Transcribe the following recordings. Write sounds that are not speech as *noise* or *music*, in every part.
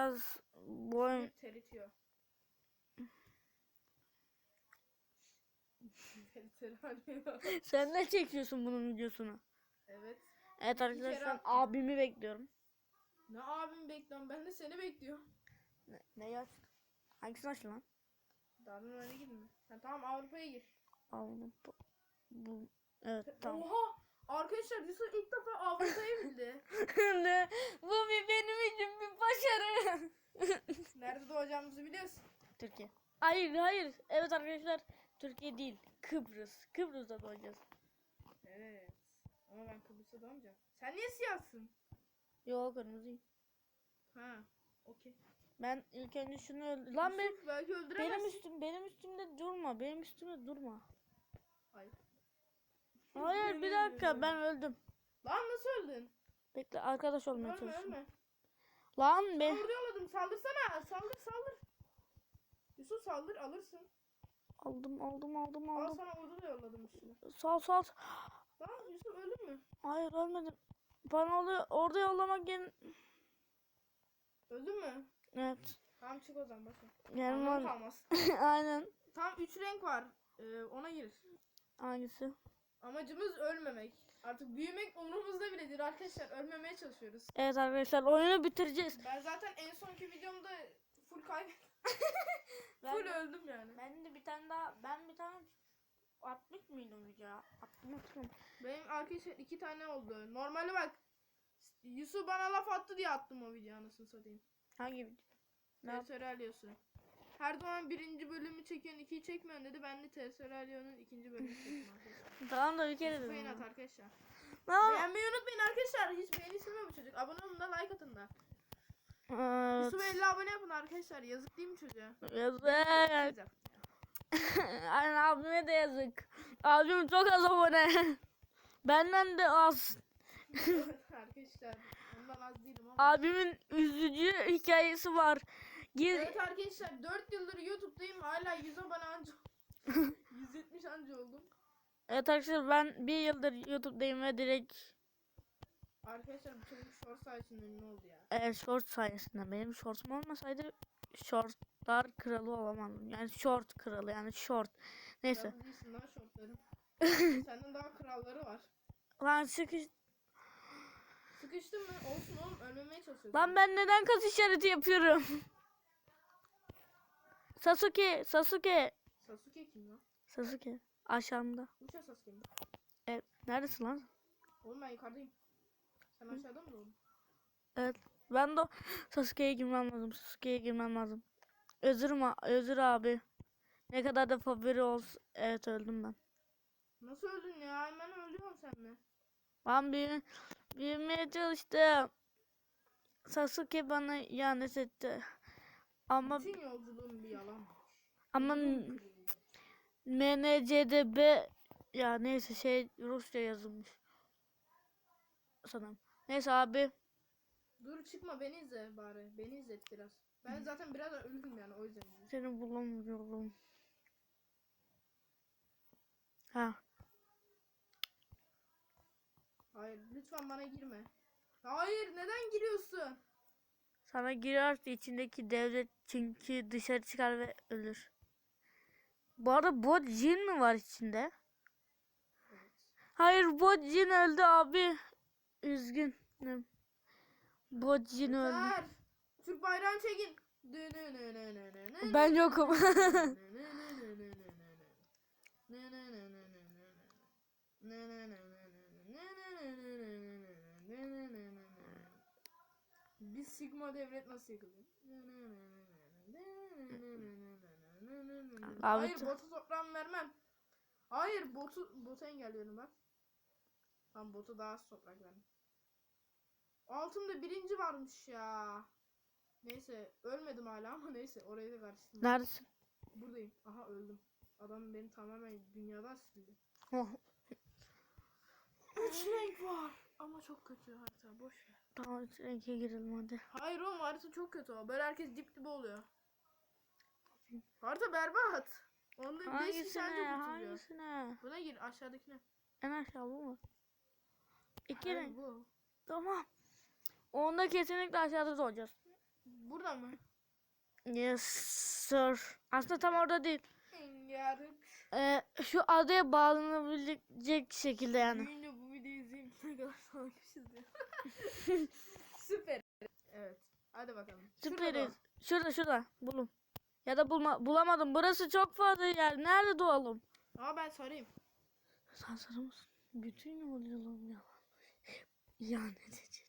biraz bu oyun teritiyor. *laughs* Sen ne çekiyorsun bunun videosunu? Evet. Evet arkadaşlar abimi bekliyorum. Ne abim bekliyorum ben de seni bekliyorum. Ne, ne yaş? Hangisini aç lan? Ben öyle mi? Ha, tamam Avrupa'ya gir. Avrupa. Bu evet tamam. Oha! Arkadaşlar Yusuf ilk defa Avrupa'ya bildi. *laughs* Bu bir benim için bir başarı. *laughs* Nerede doğacağımızı biliyorsun. Türkiye. Hayır hayır. Evet arkadaşlar Türkiye değil. Kıbrıs. Kıbrıs'ta doğacağız. Evet. Ama ben Kıbrıs'ta doğmayacağım. Sen niye siyahsın? Yok kırmızıyım. Ha. Okey. Ben ilk önce şunu öldür. Lan ben, Yusuf belki öldüremez. benim üstüm benim üstümde durma. Benim üstümde durma. Hayır. Hayır bir dakika ben öldüm. Lan nasıl öldün? Bekle arkadaş olmaya Ölme çalışıyorum. ölme. Lan be. Orada yolladım. Saldırsana. Saldır saldır. Yusuf saldır alırsın. Aldım aldım aldım Al aldım. sana orada da yolladım üstüne. Sal sal. Lan Yusuf öldün mü? Hayır ölmedim. Bana orada, orada yollamak gen... Öldün mü? Evet. Tamam çık o zaman bakın. Anlamı var. kalmaz. *laughs* Aynen. Tam üç renk var. Ee, ona gir. Hangisi? Amacımız ölmemek. Artık büyümek umurumuzda bile değil arkadaşlar. Ölmemeye çalışıyoruz. Evet arkadaşlar oyunu bitireceğiz. Ben zaten en sonki videomda full kaybettim. *laughs* Ben- full öldüm yani. Ben de bir tane daha ben bir tane 60 mıydım video? 60 Benim arkadaşlar iki tane oldu. Normalde bak Yusuf bana laf attı diye attım o videoyu anasını satayım. Hangi video? Ne Territorial Yusuf. Her zaman birinci bölümü çekiyorsun, ikiyi çekmiyorsun dedi. Ben de Yusuf'un ikinci bölümünü çektim arkadaşlar. Tamam da bir kere Beğen at dedim. arkadaşlar. Tamam. Beğenmeyi unutmayın arkadaşlar. Hiç beğeni istemiyor bu çocuk. Abone olun da like atın da. Evet. Yusuf'a 50 abone yapın arkadaşlar. Yazık değil mi çocuğa? Yazık. *laughs* Aynen abime de yazık. Abim çok az abone. *laughs* Benden de az. *laughs* Arkadaşlar. Ondan az değilim ama. Abimin üzücü hikayesi var. Gir Evet arkadaşlar 4 yıldır YouTube'dayım. Hala 100 abone anca. *laughs* 170 anca oldum. Evet arkadaşlar ben bir yıldır YouTube'dayım ve direkt Arkadaşlar bu çocuk short sayesinde ünlü oldu ya. e, short sayesinde benim shortum olmasaydı shortlar kralı olamazdım. Yani short kralı yani short. Neyse. Kral değilsin lan shortların. Senden daha kralları var. Lan sıkış. Sıkıştın mı? Olsun oğlum ölmemeye çalışıyorsun. Lan ben neden kas işareti yapıyorum? *laughs* Sasuke, Sasuke. Sasuke kim lan? Sasuke aşağımda. Uça Sasuke mi? Evet, neredesin lan? Oğlum ben yukarıdayım. Sen aşağıda mı doğdun? Evet. Ben de Sasuke'ye girmem lazım. Sasuke'ye girmem lazım. Özür ma özür abi. Ne kadar da favori olsun. Evet öldüm ben. Nasıl öldün ya? Hemen ölüyorum seninle. Ben büyü büyümeye çalıştım. Sasuke bana ihanet etti. Ama Bütün yolculuğum bir yalan. ama MNCDB ya neyse şey Rusça yazılmış. Sanırım. Neyse abi. Dur çıkma beni izle bari. Beni izlet biraz. Ben zaten biraz öldüm yani o yüzden. izliyorum. Seni bulamıyorum. Ha. Hayır lütfen bana girme. Hayır neden giriyorsun? Sana girerse içindeki devlet çünkü dışarı çıkar ve ölür. Bu arada bot jin mi var içinde? Evet. Hayır bot jin öldü abi. Üzgünüm. Bot jin öldü. Türk bayrağını çekin. Ben yokum. Bir sigma devlet nasıl yıkılıyor? Hayır botu toprağımı vermem. Hayır botu botu engelliyorum bak. Tam botu daha az toprak verdim. Altımda birinci varmış ya. Neyse ölmedim hala ama *laughs* neyse orayı da karıştırdım. Neredesin? Buradayım. Aha öldüm. Adam beni tamamen dünyadan sildi. Oh, Üç renk var. Ama çok kötü harita. Boş ver. Tamam renke girelim hadi. Hayır oğlum harita çok kötü o. Böyle herkes dip dibe oluyor. Harita berbat. Onda Hangisine? kurtuluyor. Hangisine? Buna gir aşağıdakine. En aşağı bu mu? İki Hayır, renk. bu. Tamam. Onda kesinlikle aşağıda olacağız. Burada mı? Yes sir. Aslında tam orada değil. Yarım. Ee, şu adaya bağlanabilecek şekilde yani. Ne kadar salakmışız ya. Süper. Evet. Hadi bakalım. Süperiz. Şurada şurada. Bulun. Ya da bulma, bulamadım. Burası çok fazla yer. Nerede doğalım? Ama ben sarayım. Sen sarı mısın? Bütün yolculuğum ya. Yani edici.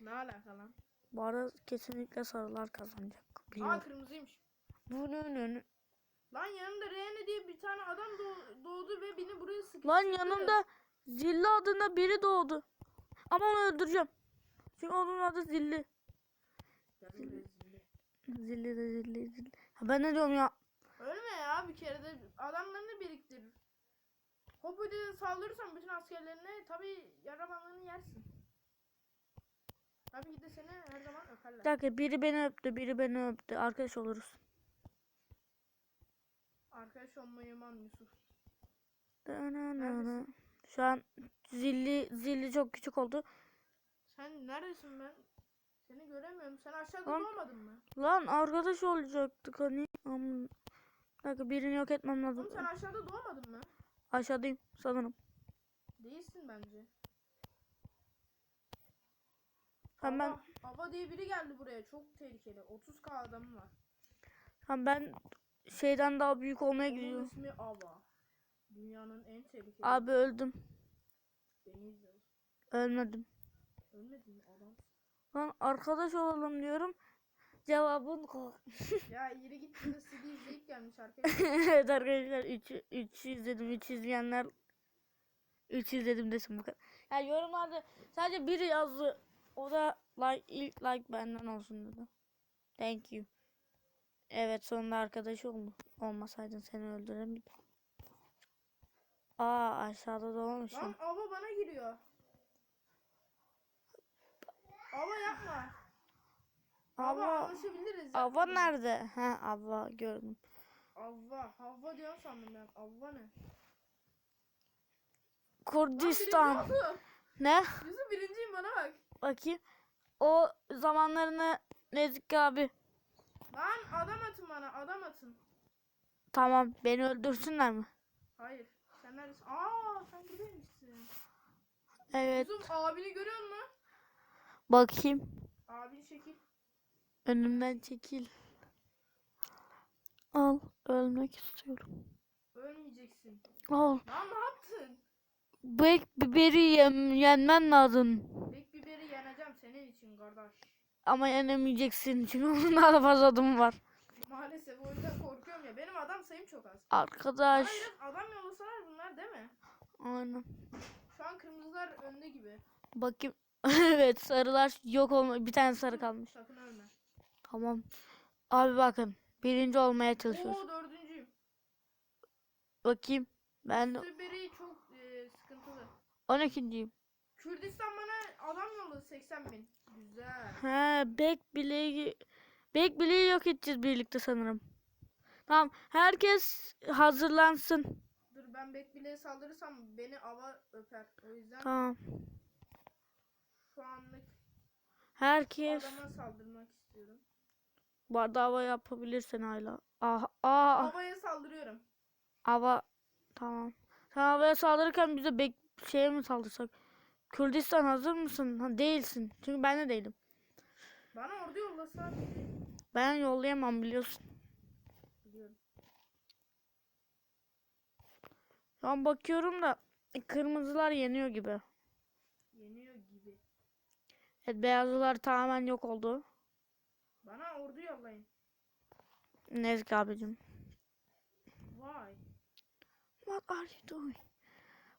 Ne alaka lan? Bu arada kesinlikle sarılar kazanacak. Aa kırmızıymış. Bunun önü. Lan yanımda Reyne diye bir tane adam doğ- doğdu ve beni buraya sıkıştırdı. Lan yanımda Zilli adında biri doğdu. Ama onu öldüreceğim. Çünkü onun adı Zilli. Zilli. Zilli de Zilli Zilli. Ha, ben ne diyorum ya? Ölme ya bir kere de adamlarını biriktir. Hobbit'e saldırırsan bütün askerlerine tabi yaramanlığını yersin. Tabii ki de seni her zaman Bir öperler. dakika biri beni öptü, biri beni öptü. Arkadaş oluruz. Arkadaş olmayı eman Yusuf. Dananana. Şu an Zilli Zilli çok küçük oldu. Sen neredesin ben? Seni göremiyorum. Sen aşağıda Lan- doğmadın mı? Lan arkadaş olacaktık hani. Aman. Dakika birini yok etmem lazım. Oğlum sen aşağıda doğmadın mı? Aşağıdayım sanırım. Değilsin bence. Tamam ben Ava diye biri geldi buraya. Çok tehlikeli. 30k adamı var. tamam ben şeyden daha büyük olmaya Onun gidiyorum. ismi Ava. Dünyanın en tehlikeli. Abi öldüm. Beni. Ölmedim. Ölmedin mi adam? Lan arkadaş olalım diyorum. Cevabın ko- *laughs* ya yürü git burada CD izleyip gelmiş arkadaşlar. *laughs* evet arkadaşlar 3 3 izledim. 3 izleyenler 3 izledim desin bu kadar. Yani yorumlarda sadece biri yazdı. O da like ilk like benden olsun dedi. Thank you. Evet sonunda arkadaş oldu. Olmasaydın seni öldüremeydim. Aa aşağıda Lan doğmuşum. Ava bana giriyor. Ava yapma. Ava Ava, anlaşabiliriz. Ava yapma. nerede? Ha Ava gördüm. Avva. Havva diyorsun sandım ben. Avva ne? Lan Kurdistan. Ne? Yusuf birinciyim bana bak. Bakayım. O zamanlarını Nezik abi. Lan adam atın bana adam atın. Tamam beni öldürsünler mi? Hayır. Neredesin? Aa sen buradaymışsın. Evet. Yusuf abini görüyor musun? Bakayım. Abini çekil. Önümden çekil. Al. Ölmek istiyorum. Ölmeyeceksin. Al. Lan ne yaptın? Bek biberi yem, yenmen lazım. Bek biberi yeneceğim senin için kardeş. Ama yenemeyeceksin çünkü *laughs* onun daha fazla adımı var. Maalesef o yüzden korkuyorum ya. Benim adam sayım çok az. Arkadaş. Hayır adam yollasalar bunlar değil mi? Aynen. Şu an kırmızılar önde gibi. Bakayım. *laughs* evet sarılar yok olma. Bir tane sarı kalmış. Sakın ölme. Tamam. Abi bakın. Birinci olmaya çalışıyoruz. Oo dördüncüyüm. Bakayım. Ben Biberi çok e, sıkıntılı. 12.yim. Kürdistan bana adam yolladı 80 bin. Güzel. Ha, bek bileği bek bileği yok edeceğiz birlikte sanırım. Tamam, herkes hazırlansın. Dur ben bek bileğe saldırırsam beni ava öper. O yüzden Tamam. şu anlık Herkes adama saldırmak istiyorum. barda hava yapabilirsen hala. Ah, ah, Havaya saldırıyorum. hava. Tamam. Sen havaya saldırırken bize bek şeye mi saldırsak? Kürdistan hazır mısın? Ha, değilsin. Çünkü ben de değilim. Bana ordu yollasa biri. Ben yollayamam biliyorsun. Biliyorum. Şu an bakıyorum da kırmızılar yeniyor gibi. Yeniyor gibi. Evet, beyazlılar tamamen yok oldu. Bana ordu yollayın. Nezk abicim. Vay. What are you doing?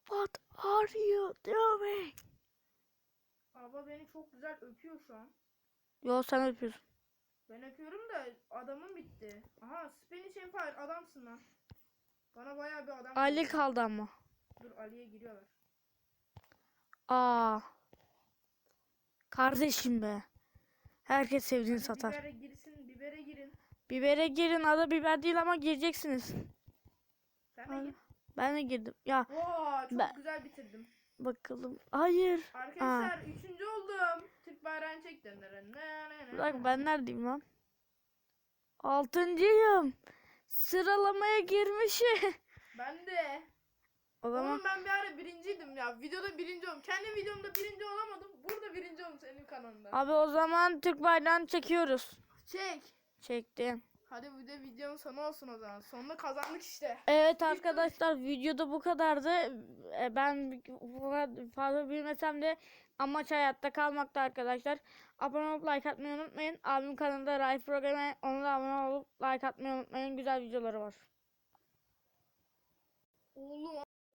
What are you doing? Ava beni çok güzel öpüyor şu an. Yo sen öpüyorsun. Ben öpüyorum da adamım bitti. Aha Spanish Empire adamsın lan. Bana bayağı bir adam Ali kaldı ama. Dur Ali'ye giriyorlar. Aa. Kardeşim be. Herkes sevdiğini satar. Bibere girsin, bibere girin. Bibere girin. Adı biber değil ama gireceksiniz. Sen de gir. Ben de girdim. Ya Oo, çok Ben- güzel bitirdim. bakalım. Hayır. Arkadaşlar üçüncü oldum. Türk Türk bayrağını çek. Ne, ne, ne, ne, Bir dakika ne. ben neredeyim lan? Altıncıyım. Sıralamaya girmişim. *laughs* Ben de. o zaman Oğlum ben bir ara birinciydim ya. Videoda birinci oldum. Kendi videomda birinci olamadım. Burada birinci oldum senin kanalında. abi o zaman Türk bayrağını çekiyoruz. Çek. Çektim. Hadi bu da videonun sonu olsun o zaman. Sonunda kazandık işte. Evet arkadaşlar videoda bu kadardı. E, Ben fazla bilmesem de amaç hayatta kalmakta arkadaşlar. Abone olup like atmayı unutmayın. Abim kanalında Ray programı ona da abone olup like atmayı unutmayın. Güzel videoları var. Oğlum